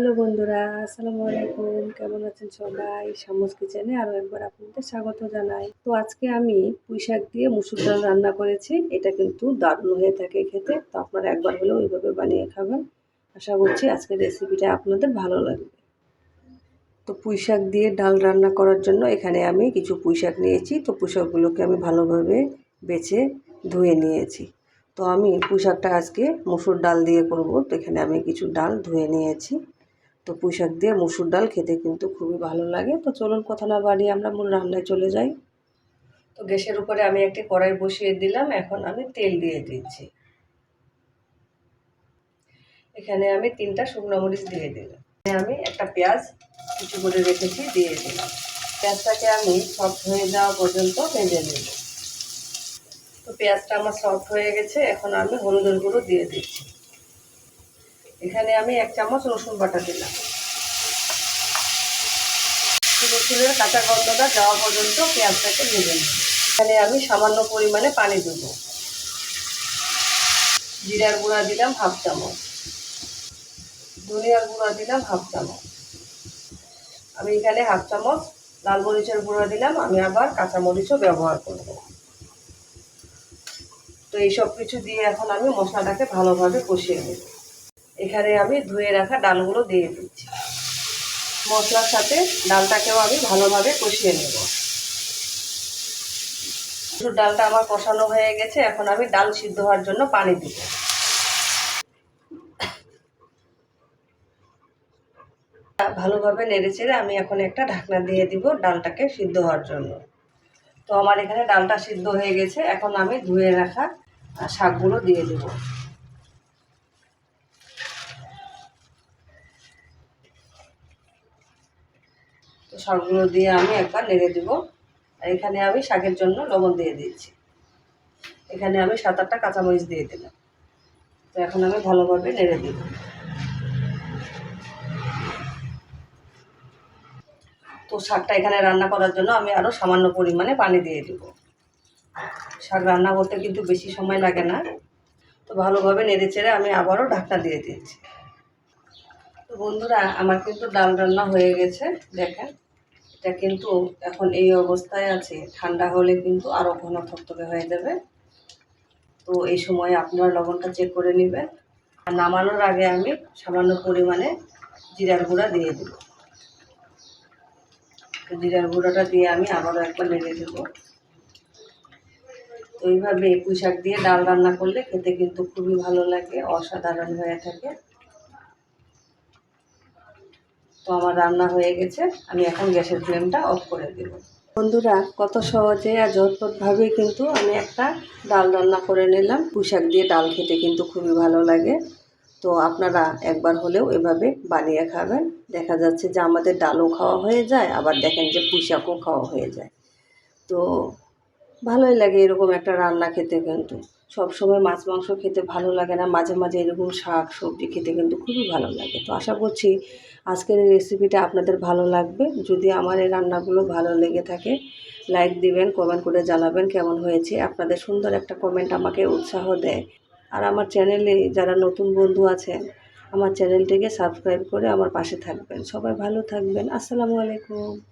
Hello বন্ধুরা, আসসালামু আলাইকুম। কেমন আছেন সবাই? শামুস কিচেনে আরও একবার আপনাদের স্বাগত জানাই। তো আজকে আমি পুঁই শাক দিয়ে মুসুর ডাল রান্না করেছি। এটা কিন্তু দারুণ হয়ে থাকে খেতে। তো আপনারা একবার হলেও ওইভাবে বানিয়ে খাবেন। আশা করছি আজকের রেসিপিটা আপনাদের ভালো লাগবে। তো পুঁই শাক দিয়ে ডাল রান্না করার জন্য এখানে আমি কিছু পুঁই শাক নিয়েছি। তো পুঁই শাকগুলোকে আমি ভালোভাবে বেছে ধুয়ে নিয়েছি। তো আমি পুঁই শাকটা আজকে মুসুর ডাল দিয়ে করব। তো এখানে আমি কিছু ডাল ধুয়ে নিয়েছি। তো পুঁই শাক দিয়ে মুসুর ডাল খেতে কিন্তু খুবই ভালো লাগে। তো চলুন কথা না বাড়িয়ে আমরা মূল রান্নায় চলে যাই। তো গ্যাসের উপরে আমি একটি কড়াই বসিয়ে দিলাম, এখন আমি তেল দিয়ে দিচ্ছি। এখানে আমি তিনটা শুকনো মরিচ দিয়ে দিলাম। আমি একটা পেঁয়াজ কিছু করে রেখেছি, দিয়ে দিলাম। পেঁয়াজটাকে আমি সফট হয়ে যাওয়া পর্যন্ত ভেজে নেব। তো পেঁয়াজটা আমার সফট হয়ে গেছে, এখন আমি হলুদের গুঁড়ো দিয়ে দিচ্ছি। এখানে আমি এক চামচ রসুন বাটা দিলাম। রসুনের কাঁচা গন্ধটা যাওয়া পর্যন্ত পেঁয়াজটাকে ভেজে নেব এখানে আমি সামান্য পরিমাণে পানি দেবো। জিরার গুঁড়া দিলাম হাফ চামচ। ধনিয়ার গুঁড়া দিলাম হাফ চামচ। আমি এখানে হাফ চামচ লাল মরিচের গুঁড়া দিলাম, আমি আবার কাঁচা মরিচও ব্যবহার করব। তো এইসব কিছু দিয়ে এখন আমি মশলাটাকে ভালোভাবে কষিয়ে নেব। এখানে আমি ধুয়ে রাখা ডালগুলো দিয়ে দিচ্ছি। মশলার সাথে ডালটাকেও আমি ভালোভাবে কষিয়ে নেব। ডালটা আমার কষানো হয়ে গেছে, এখন আমি ডাল সিদ্ধ হওয়ার জন্য পানি দিব। ভালোভাবে নেড়ে চেড়ে আমি এখন একটা ঢাকনা দিয়ে দিব ডালটাকে সিদ্ধ হওয়ার জন্য। তো আমার এখানে ডালটা সিদ্ধ হয়ে গেছে, এখন আমি ধুয়ে রাখা শাকগুলো দিয়ে দেব। তো শাকগুলো দিয়ে আমি একবার নেড়ে দেব। আর এখানে আমি শাকের জন্য লবণ দিয়ে দিচ্ছি এখানে আমি সাত আটটা কাঁচামরিচ দিয়ে দিলাম। তো এখন আমি ভালোভাবে নেড়ে দেব। তো শাকটা এখানে রান্না করার জন্য আমি আরও সামান্য পরিমাণে পানি দিয়ে দেব। শাক রান্না করতে কিন্তু বেশি সময় লাগে না। তো ভালোভাবে নেড়ে চেড়ে আমি আবারও ঢাকনা দিয়ে দিয়েছি। তো বন্ধুরা, আমার কিন্তু ডাল রান্না হয়ে গেছে, দেখেন। এটা কিন্তু এখন এই অবস্থায় আছে, ঠান্ডা হলে কিন্তু আরও ঘন থকথকে হয়ে যাবে। তো এই সময় আপনারা লবণটা চেক করে নেবেন। আর নামানোর আগে আমি সামান্য পরিমাণে জিরার গুঁড়া দিয়ে দেব। তো জিরার গুঁড়োটা দিয়ে আমি আবারও একবার নেড়ে দেবো। তো এইভাবে পুঁই শাক দিয়ে ডাল রান্না করলে খেতে কিন্তু খুবই ভালো লাগে, অসাধারণ হয়ে থাকে। তো আমার রান্না হয়ে গেছে, আমি এখন গ্যাসের ফ্লেমটা অফ করে দেব। বন্ধুরা, কত সহজে আর ঝটপটভাবে কিন্তু আমি একটা ডাল রান্না করে নিলাম। পুঁই শাক দিয়ে ডাল খেতে কিন্তু খুবই ভালো লাগে। তো আপনারা একবার হলেও এভাবে বানিয়ে খাবেন। দেখা যাচ্ছে যে আমাদের ডালও খাওয়া হয়ে যায়, আবার দেখেন যে পুঁই শাকও খাওয়া হয়ে যায়। তো ভালোই লাগে এরকম একটা রান্না খেতে কিন্তু। সব সময় মাছ, মাংস খেতে ভালো লাগে না। মাঝে মাঝে এরকম শাক সবজি খেতে কিন্তু খুবই ভালো লাগে। তো আশা করছি আজকের এই রেসিপিটা আপনাদের ভালো লাগবে। যদি আমার এই রান্নাগুলো ভালো লেগে থাকে লাইক দিবেন কমেন্ট করে জানাবেন কেমন হয়েছে। আপনাদের সুন্দর একটা কমেন্ট আমাকে উৎসাহ দেয়। আর আমার চ্যানেলে যারা নতুন বন্ধু আছেন, আমার চ্যানেলটিকে সাবস্ক্রাইব করে আমার পাশে থাকবেন। সবাই ভালো থাকবেন। আসসালামু আলাইকুম।